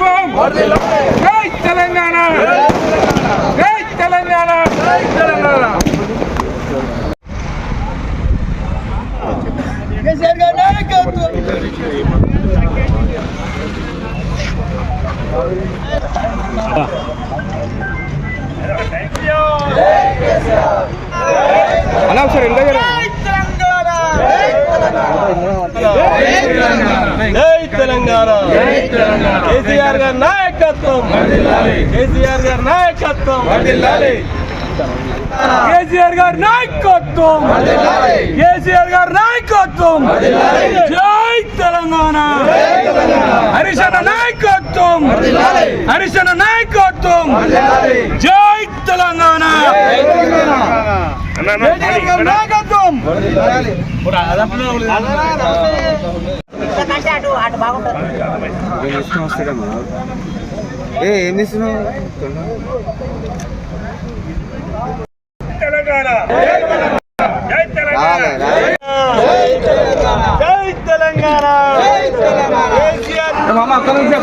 ప్రభుత్వం జై తెలంగాణ జై తెలంగాణ జై తెలంగాణ అలా సార్ ఎంత తెలంగాణ తెలంగాణ. కేసీఆర్ గారి నాయకత్వం. కేసీఆర్ గారి నాయకత్వం. కేసీఆర్ గారి నాయకత్వం. కేసీఆర్ గారి నాయకత్వం. జై తెలంగాణ. హరిశన నాయకత్వం. హరిశన నాయకత్వం. జై తెలంగాణ. నాయకత్వం ఇంతకంటే అటు అటు బాగుంటుంది. ఏ ఏం చేస్తున్నావు? రావాలి, రావాలి. జై తెలంగాణ. కేసీఆర్ మామ ఒక్క నిమిషం.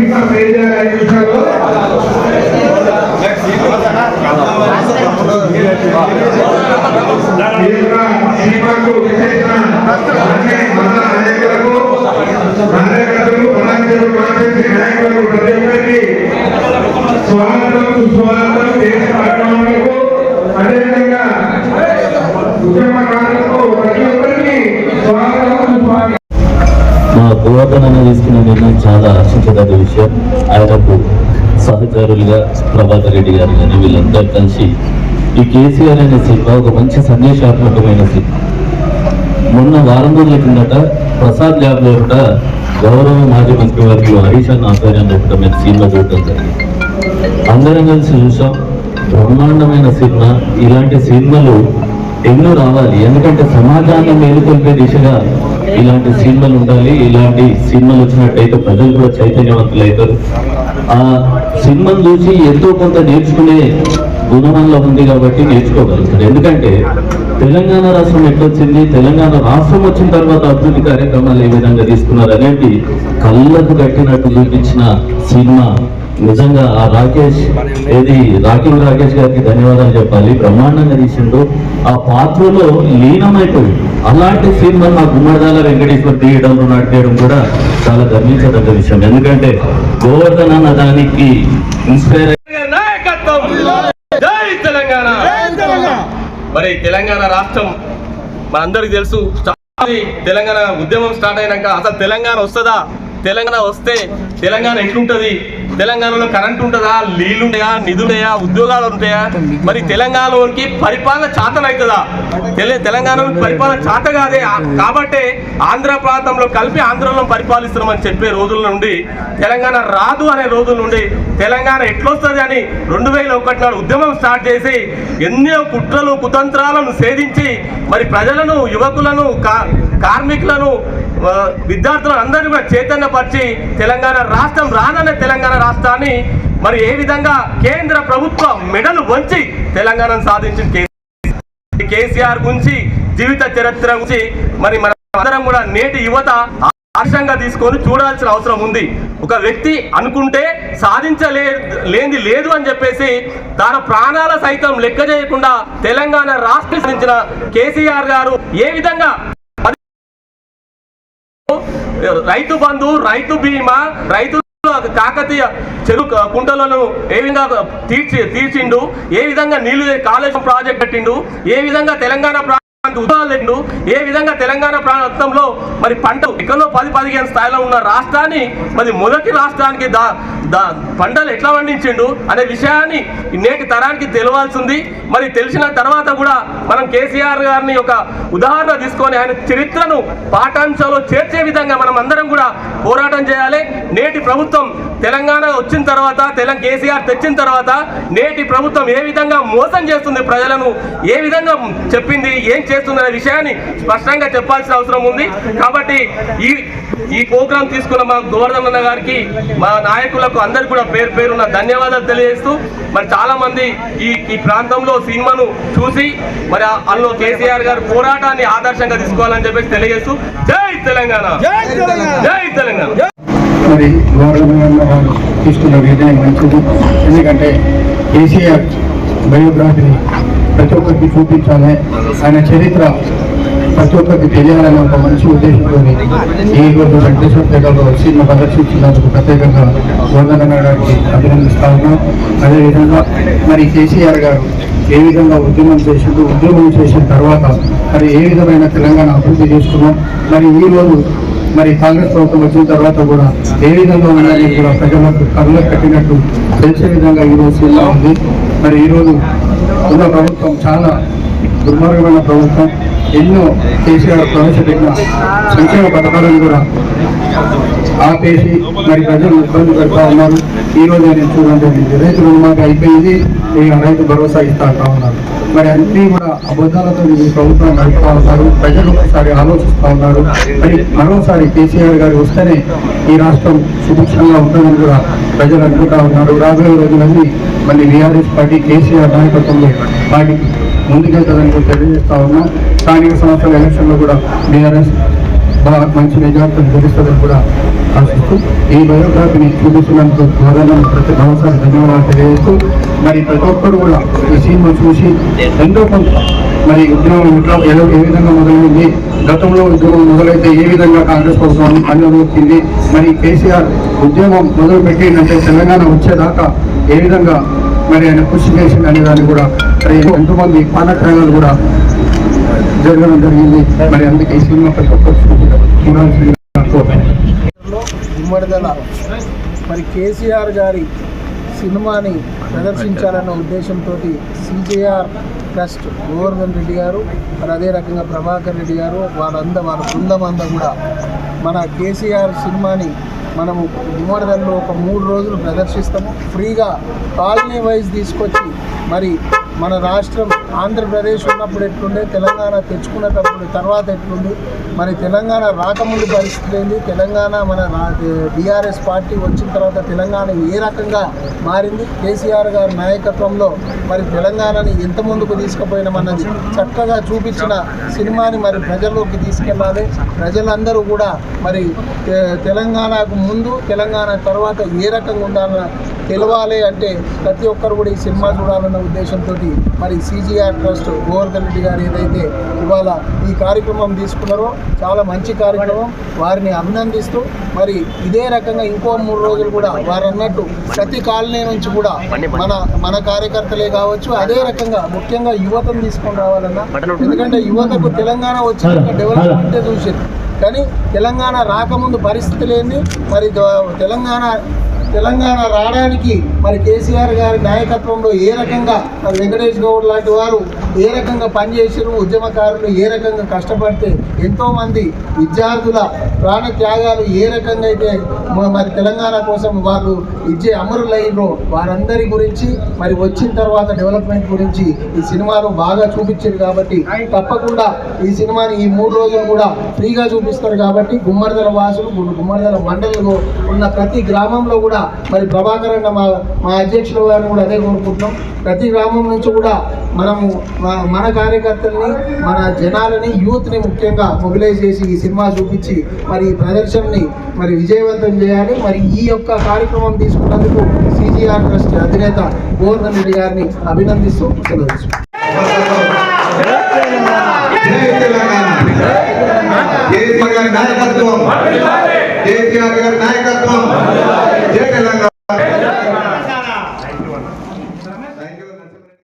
సీట్ల పేజీ ఐదు నిమిషాలు తీవ్ర సీమకు విశేషణ అన్ని మత నాయకులకు కార్యకర్తలు ప్రధాన కాంగ్రెస్ నాయకులకు ప్రతి ఒక్కరికి స్వాగతం సుస్వాగతం దేశ పట్టణాలకు అదేవిధంగా ఉద్యమకారులకు ప్రతి ఒక్కరికి స్వాగతం సుస్వాగతం మా గోవర్ధన తీసుకున్న నిర్ణయం చాలా హర్షించదగ్గ విషయం. ఆయనకు సహచరులుగా ప్రభాకర్ రెడ్డి గారు కానీ వీళ్ళందరూ కలిసి ఈ కేసీఆర్ అనే సినిమా ఒక మంచి సందేశాత్మకమైన సినిమా. మొన్న వారం రోజుల కిందట ప్రసాద్ ల్యాబ్లో కూడా గౌరవ మాజీ మంత్రివర్గులు హరీష్ అన్న ఆధ్వర్యంలో కూడా మేము సినిమా చూడటం జరిగింది. అందరం కలిసి చూసాం. బ్రహ్మాండమైన సినిమా. ఇలాంటి సినిమాలు ఎన్నో రావాలి. ఎందుకంటే సమాజాన్ని మేలుకొల్పే దిశగా ఇలాంటి సినిమాలు ఉండాలి ఇలాంటి సినిమాలు వచ్చినట్టయితే ప్రజలు కూడా చైతన్యవంతులు అవుతారు. ఆ సినిమాను చూసి ఎంతో కొంత నేర్చుకునే గుణమంలో ఉంది కాబట్టి నేర్చుకోగలుగుతారు. ఎందుకంటే తెలంగాణ రాష్ట్రం ఎట్లొచ్చింది తెలంగాణ రాష్ట్రం వచ్చిన తర్వాత అభివృద్ధి కార్యక్రమాలు ఏ విధంగా తీసుకున్నారు అనేది కళ్ళకు కట్టినట్టు చూపించిన సినిమా నిజంగా ఆ రాకేష్ ఏది రాకింగ్ రాకేష్ గారికి ధన్యవాదాలు చెప్పాలి. బ్రహ్మాండంగా తీసిండు. ఆ పాత్రలో లీనమైపోయి అలాంటి సినిమా మా గుమ్మడిదాల వెంకటేశ్వర్ తీయడంలో నడిపేయడం కూడా చాలా గర్వించదగ్గ విషయం. ఎందుకంటే గోవర్ధన్ అన్న దానికి ఇన్స్పైర్ గారి నాయకత్వం! జై తెలంగాణ! మరి తెలంగాణ రాష్ట్రం మనందరికి తెలుసు. తెలంగాణ ఉద్యమం స్టార్ట్ అయినాక అసలు తెలంగాణ వస్తుందా? తెలంగాణ వస్తే తెలంగాణ ఎట్లుంటది? తెలంగాణలో కరెంట్ ఉంటుందా? నీళ్ళు ఉంటాయా? నిధులుంటాయా ఉద్యోగాలు ఉంటాయా? మరి తెలంగాణలోనికి పరిపాలన చాతన అవుతుందా? తెల తెలంగాణ పరిపాలన చాత కాదే. కాబట్టే ఆంధ్ర ప్రాంతంలో కలిపి ఆంధ్రలో పరిపాలిస్తున్నామని చెప్పే రోజుల నుండి తెలంగాణ రాదు అనే రోజుల నుండి తెలంగాణ ఎట్లొస్తుంది అని రెండు వేల ఒకటి నాడు ఉద్యమం స్టార్ట్ చేసి ఎన్నో కుట్రలు కుతంత్రాలను సేధించి మరి ప్రజలను యువకులను కా- కార్మికులను ఆ, విద్యార్థులను అందరినీ కూడా చైతన్యపరిచి తెలంగాణ రాష్ట్రం రాదనే తెలంగాణ రాష్ట్రాన్ని మరి ఏ విధంగా కేంద్ర ప్రభుత్వ మెడలు వంచి తెలంగాణను సాధించింది కేసీఆర్ గురించి జీవిత చరిత్ర గురించి మరి మన అందరం కూడా నేటి యువత ఆదర్శంగా తీసుకొని చూడాల్సిన అవసరం ఉంది. ఒక వ్యక్తి అనుకుంటే సాధించలే లేనిది లేదు అని చెప్పేసి తన ప్రాణాల సైతం లెక్క చేయకుండా తెలంగాణ రాష్ట్ర సాధించిన కేసీఆర్ గారు ఏ విధంగా రైతు బంధు రైతు బీమా రైతు కాకతీయ చెరువు కుంటలను ఏ విధంగా తీర్చి తీర్చిండు? ఏ విధంగా నీళ్ళు కాళేశ్వరం ప్రాజెక్ట్ కట్టిండు? ఏ విధంగా తెలంగాణ ఉదాహరణలు ఏ విధంగా తెలంగాణ ప్రాంతంలో మరి పంట ఎక్కడో పది పదిహేను స్థాయిలో ఉన్న రాష్ట్రాన్ని మరి మొదటి రాష్ట్రానికి దా దా పంటలు ఎట్లా పండించిండు అనే విషయాన్ని నేటి తరానికి తెలవాల్సింది మరి తెలిసిన తర్వాత కూడా మనం కేసీఆర్ గారిని ఒక ఉదాహరణ తీసుకొని ఆయన చరిత్రను పాఠాంశాల్లో చేర్చే విధంగా మనం అందరం కూడా పోరాటం చేయాలి. నేటి ప్రభుత్వం తెలంగాణ వచ్చిన తర్వాత తెలంగాణ కేసీఆర్ తెచ్చిన తర్వాత నేటి ప్రభుత్వం ఏ విధంగా మోసం చేస్తుంది ప్రజలను ఏ విధంగా చెప్పింది ఏం చేస్తుంది అనే విషయాన్ని స్పష్టంగా చెప్పాల్సిన అవసరం ఉంది. కాబట్టి ఈ ఈ ప్రోగ్రాం తీసుకున్న మా గోవర్ధన్ అన్న గారికి మా నాయకులకు అందరికి కూడా పేరు పేరున్న ధన్యవాదాలు తెలియజేస్తూ మరి చాలా మంది ఈ ఈ ప్రాంతంలో సినిమాను చూసి మరి ఆ- అందులో కేసీఆర్ గారి పోరాటాన్ని ఆదర్శంగా తీసుకోవాలని చెప్పేసి తెలియజేస్తూ జై తెలంగాణ! జై తెలంగాణ! మరి గవర్నమెంట్ తీసుకున్న నిర్ణయం మంచిది. ఎందుకంటే కేసీఆర్ బయోగ్రఫీని ప్రతి ఒక్కరికి చూపించాలి. ఆయన చరిత్ర ప్రతి ఒక్కరికి తెలియాలనే ఒక మంచి ఉద్దేశంతో ఈ రోజు వెంకటేశ్వర పేటలో సినిమా ప్రదర్శించినందుకు ప్రత్యేకంగా గోవర్ధన గారికి అభినందిస్తా ఉన్నాం. అదేవిధంగా మరి కేసీఆర్ గారు ఏ విధంగా ఉద్యమం చేసిండు ఉద్యమం చేసిన తర్వాత మరి ఏ విధమైన తెలంగాణ అభివృద్ధి చేసుకున్నాం. మరి ఈ రోజు మరి కాంగ్రెస్ ప్రభుత్వం వచ్చిన తర్వాత కూడా ఏ విధంగా ఉండాలని కూడా ప్రజలకు కళ్ళు కట్టినట్టు తెలిసే విధంగా ఈ రోజు సినిమా ఉంది. మరి ఈరోజు ఉన్న ప్రభుత్వం చాలా దుర్మార్గమైన ప్రభుత్వం. ఎన్నో కేసీఆర్ ప్రవేశపెట్టిన సంక్షేమ పథకాలను కూడా ఆపేసి మరి ప్రజలు ఇబ్బంది పెడతా ఉన్నారు. ఈ రోజు నేను చూడండి రైతు రుణమాఫీ అయిపోయింది. ఇక రైతు భరోసా ఇస్తా ఉన్నారు. మరి అన్ని కూడా అబద్ధాలతో ఈ ప్రభుత్వం నడుపుతా ఉన్నారు. ప్రజలు ఒకసారి ఆలోచిస్తా ఉన్నారు. మరి మరోసారి కేసీఆర్ గారు వస్తేనే ఈ రాష్ట్రం సుభిక్షంగా ఉంటుందని కూడా ప్రజలు అనుకుంటా ఉన్నారు. రాబోయే రోజులన్నీ మళ్ళీ బీఆర్ఎస్ పార్టీ కేసీఆర్ నాయకత్వంలో పార్టీకి ముందుకెళ్తుందని కూడా తెలియజేస్తా ఉన్నాం. స్థానిక సంస్థల ఎలక్షన్లో కూడా బీఆర్ఎస్ బాగా మంచి మెజార్టీ గెలుస్తుందని కూడా ఆశిస్తూ ఈ బయోగ్రఫీని చూపిస్తున్నందుకు గౌరవం ప్రతి మరోసారి ధన్యవాదాలు తెలియజేస్తూ మరి ప్రతి ఒక్కరు కూడా ఈ సినిమా చూసి ఎంతో కొంత మరి ఉద్యమం ఇట్లా ఎలా ఏ విధంగా మొదలైంది గతంలో ఉద్యమం మొదలైతే ఏ విధంగా కాంగ్రెస్ ప్రభుత్వం అనుమతింది మరి కేసీఆర్ ఉద్యమం మొదలు పెట్టిందంటే తెలంగాణ వచ్చేదాకా ఏ విధంగా మరి ఆయన కృషి చేసింది అనే దాన్ని కూడా మరి ఎంతోమంది పానక్రమాలు కూడా జరగడం జరిగింది. మరి అందుకే ఈ సినిమా ప్రతి ఒక్కరు చూడాల్సింది కోరుతున్నాను. మరి కేసీఆర్ గారి సినిమాని ప్రదర్శించాలన్న ఉద్దేశంతో సిజేఆర్ ట్రస్ట్ గోవర్ధన్ రెడ్డి గారు మరి అదే రకంగా ప్రభాకర్ రెడ్డి గారు వాళ్ళంతా వాళ్ళ బృందం అంతా కూడా మన కేసీఆర్ సినిమాని మనము ఉమ్మడిదల్లో ఒక మూడు రోజులు ప్రదర్శిస్తాము ఫ్రీగా కాలనీ వైజ్ తీసుకొచ్చి మరి మన రాష్ట్రం ఆంధ్రప్రదేశ్ ఉన్నప్పుడు ఎట్లుండే తెలంగాణ తెచ్చుకునేటప్పుడు తర్వాత ఎట్లుంది? మరి తెలంగాణ రాకముందు పరిస్థితి ఏంది? తెలంగాణ మన బీఆర్ఎస్ పార్టీ వచ్చిన తర్వాత తెలంగాణ ఏ రకంగా మారింది? కేసీఆర్ గారి నాయకత్వంలో మరి తెలంగాణని ఎంత ముందుకు తీసుకుపోయినామన్నది చక్కగా చూపించిన సినిమాని మరి ప్రజల్లోకి తీసుకెళ్ళాలి. ప్రజలందరూ కూడా మరి తెలంగాణకు ముందు తెలంగాణ తర్వాత ఏ రకంగా ఉండాలన్న తెలవాలి అంటే ప్రతి ఒక్కరు కూడా ఈ సినిమా చూడాలన్న ఉద్దేశంతో మరి సిజిఆర్ ట్రస్ట్ గోవర్ధన్ రెడ్డి గారు ఏదైతే ఇవాళ ఈ కార్యక్రమం తీసుకున్నారో చాలా మంచి కార్యక్రమం. వారిని అభినందిస్తూ మరి ఇదే రకంగా ఇంకో మూడు రోజులు కూడా వారు అన్నట్టు ప్రతి కాలనీ నుంచి కూడా మన మన కార్యకర్తలే కావచ్చు అదే రకంగా ముఖ్యంగా యువతను తీసుకొని రావాలన్నా. ఎందుకంటే యువతకు తెలంగాణ వచ్చినాక డెవలప్మెంటే చూసారు కానీ తెలంగాణ రాకముందు పరిస్థితులు ఏంది మరి తెలంగాణ తెలంగాణ రావడానికి మరి కేసీఆర్ గారి నాయకత్వంలో ఏ రకంగా మరి వెంకటేష్ గౌడ్ లాంటి వారు ఏ రకంగా పనిచేసారు ఉద్యమకారులు ఏ రకంగా కష్టపడితే ఎంతోమంది విద్యార్థుల ప్రాణ త్యాగాలు ఏ రకంగా అయితే మరి తెలంగాణ కోసం వాళ్ళు ఇచ్చే అమరులైనో వారందరి గురించి మరి వచ్చిన తర్వాత డెవలప్మెంట్ గురించి ఈ సినిమాను బాగా చూపించారు కాబట్టి తప్పకుండా ఈ సినిమాని ఈ మూడు రోజులు కూడా ఫ్రీగా చూపిస్తారు కాబట్టి గుమ్మడిదల వాసులు గు- గుమ్మడిదల మండలంలో ఉన్న ప్రతి గ్రామంలో కూడా మరి ప్రభాకర్ అన్న మా మా అధ్యక్షుల గారిని కూడా అదే కోరుకుంటున్నాం. ప్రతి గ్రామం నుంచి కూడా మనము మన కార్యకర్తల్ని మన జనాలని యూత్ని ముఖ్యంగా మొబిలైజ్ చేసి ఈ సినిమా చూపించి మరి ఈ ప్రదర్శనని మరి విజయవంతం చేయాలి. మరి ఈ యొక్క కార్యక్రమం తీసుకున్నందుకు సిజిఆర్ ట్రస్ట్ అధినేత గోవర్ధన్ రెడ్డి గారిని అభినందిస్తూ సెలవు నాయకత్వం కేసీఆర్ గారి నాయకత్వం. జయ తెలంగాణ.